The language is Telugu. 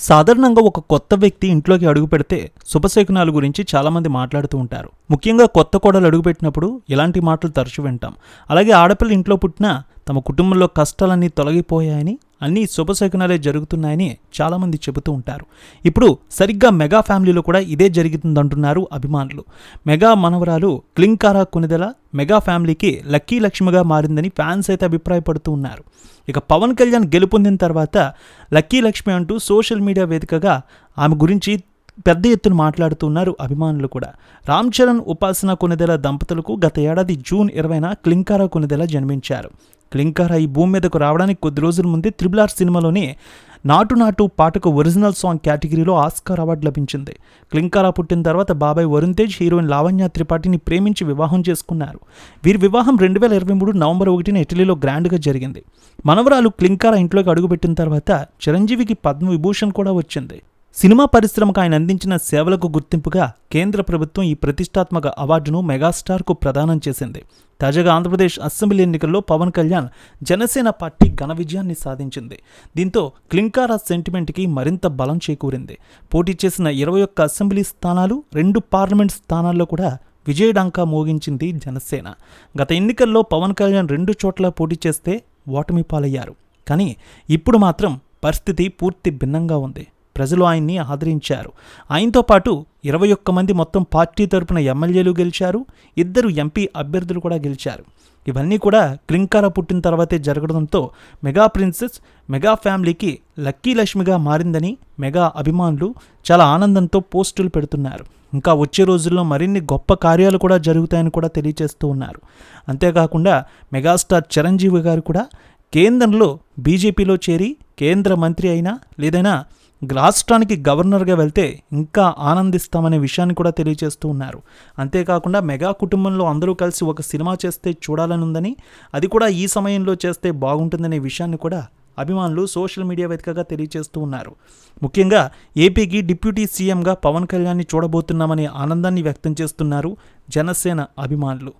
సాధారణంగా ఒక కొత్త వ్యక్తి ఇంట్లోకి అడుగు పెడితే శుభశకునాల గురించి చాలామంది మాట్లాడుతూ ఉంటారు. ముఖ్యంగా కొత్త కోడలు అడుగుపెట్టినప్పుడు ఇలాంటి మాటలు తరచు వింటాం. అలాగే ఆడపిల్ల ఇంట్లో పుట్టినా తమ కుటుంబంలో కష్టాలన్నీ తొలగిపోయాయని అన్నీ శుభశకునాలే జరుగుతున్నాయని చాలామంది చెబుతూ ఉంటారు. ఇప్పుడు సరిగ్గా మెగా ఫ్యామిలీలో కూడా ఇదే జరుగుతుందంటున్నారు అభిమానులు. మెగా మనవరాలు క్లింకారా కొనిదెల మెగా ఫ్యామిలీకి లక్కీ లక్ష్మిగా మారిందని ఫ్యాన్స్ అయితే అభిప్రాయపడుతూ ఉన్నారు. ఇక పవన్ కళ్యాణ్ గెలుపొందిన తర్వాత లక్కీ లక్ష్మి అంటూ సోషల్ మీడియా వేదికగా ఆమె గురించి పెద్ద ఎత్తున మాట్లాడుతున్నారు అభిమానులు కూడా. రామ్ చరణ్ ఉపాసన కొనిదెల దంపతులకు గత ఏడాది జూన్ ఇరవైన క్లింకారా కొనిదెల జన్మించారు. క్లింకారా ఈ భూమి మీదకు రావడానికి కొద్ది రోజుల ముందే త్రిబుల్ ఆర్ సినిమాలోని నాటు నాటు పాటకు ఒరిజినల్ సాంగ్ కేటగిరీలో ఆస్కార్ అవార్డు లభించింది. క్లింకారా పుట్టిన తర్వాత బాబాయ్ వరుణ్ తేజ్ హీరోయిన్ లావణ్య త్రిపాఠిని ప్రేమించి వివాహం చేసుకున్నారు. వీరి వివాహం రెండు వేల ఇరవై మూడు నవంబర్ ఒకటిన ఇటలీలో గ్రాండ్గా జరిగింది. మనవరాలు క్లింకారా ఇంట్లోకి అడుగుపెట్టిన తర్వాత చిరంజీవికి పద్మ విభూషణ్ కూడా వచ్చింది. సినిమా పరిశ్రమకు ఆయన అందించిన సేవలకు గుర్తింపుగా కేంద్ర ప్రభుత్వం ఈ ప్రతిష్టాత్మక అవార్డును మెగాస్టార్కు ప్రదానం చేసింది. తాజాగా ఆంధ్రప్రదేశ్ అసెంబ్లీ ఎన్నికల్లో పవన్ కళ్యాణ్ జనసేన పార్టీ ఘన విజయాన్ని సాధించింది. దీంతో క్లింకారా సెంటిమెంట్కి మరింత బలం చేకూరింది. పోటీ చేసిన ఇరవై ఒక్క అసెంబ్లీ స్థానాలు రెండు పార్లమెంట్ స్థానాల్లో కూడా విజయడంకా మోగించింది జనసేన. గత ఎన్నికల్లో పవన్ కళ్యాణ్ రెండు చోట్ల పోటీ చేస్తే ఓటమి పాలయ్యారు. కానీ ఇప్పుడు మాత్రం పరిస్థితి పూర్తి భిన్నంగా ఉంది. ప్రజలు ఆయన్ని ఆదరించారు. ఆయనతో పాటు ఇరవై ఒక్క మంది మొత్తం పార్టీ తరపున ఎమ్మెల్యేలు గెలిచారు. ఇద్దరు ఎంపీ అభ్యర్థులు కూడా గెలిచారు. ఇవన్నీ కూడా క్రింకార పుట్టిన తర్వాతే జరగడంతో మెగా ప్రిన్సెస్ మెగా ఫ్యామిలీకి లక్కీ లక్ష్మిగా మారిందని మెగా అభిమానులు చాలా ఆనందంతో పోస్టులు పెడుతున్నారు. ఇంకా వచ్చే రోజుల్లో మరిన్ని గొప్ప కార్యాలు కూడా జరుగుతాయని కూడా తెలియజేస్తూ ఉన్నారు. అంతేకాకుండా మెగాస్టార్ చిరంజీవి గారు కూడా కేంద్రంలో బీజేపీలో చేరి కేంద్ర మంత్రి అయినా లేదైనా రాష్ట్రానికి గవర్నర్గా వెళ్తే ఇంకా ఆనందిస్తామనే విషయాన్ని కూడా తెలియజేస్తూ ఉన్నారు. అంతేకాకుండా మెగా కుటుంబంలో అందరూ కలిసి ఒక సినిమా చేస్తే చూడాలని ఉందని అది కూడా ఈ సమయంలో చేస్తే బాగుంటుందనే విషయాన్ని కూడా అభిమానులు సోషల్ మీడియా వేదికగా తెలియజేస్తూ ఉన్నారు. ముఖ్యంగా ఏపీకి డిప్యూటీ సీఎంగా పవన్ కళ్యాణ్ని చూడబోతున్నామనే ఆనందాన్ని వ్యక్తం చేస్తున్నారు జనసేన అభిమానులు.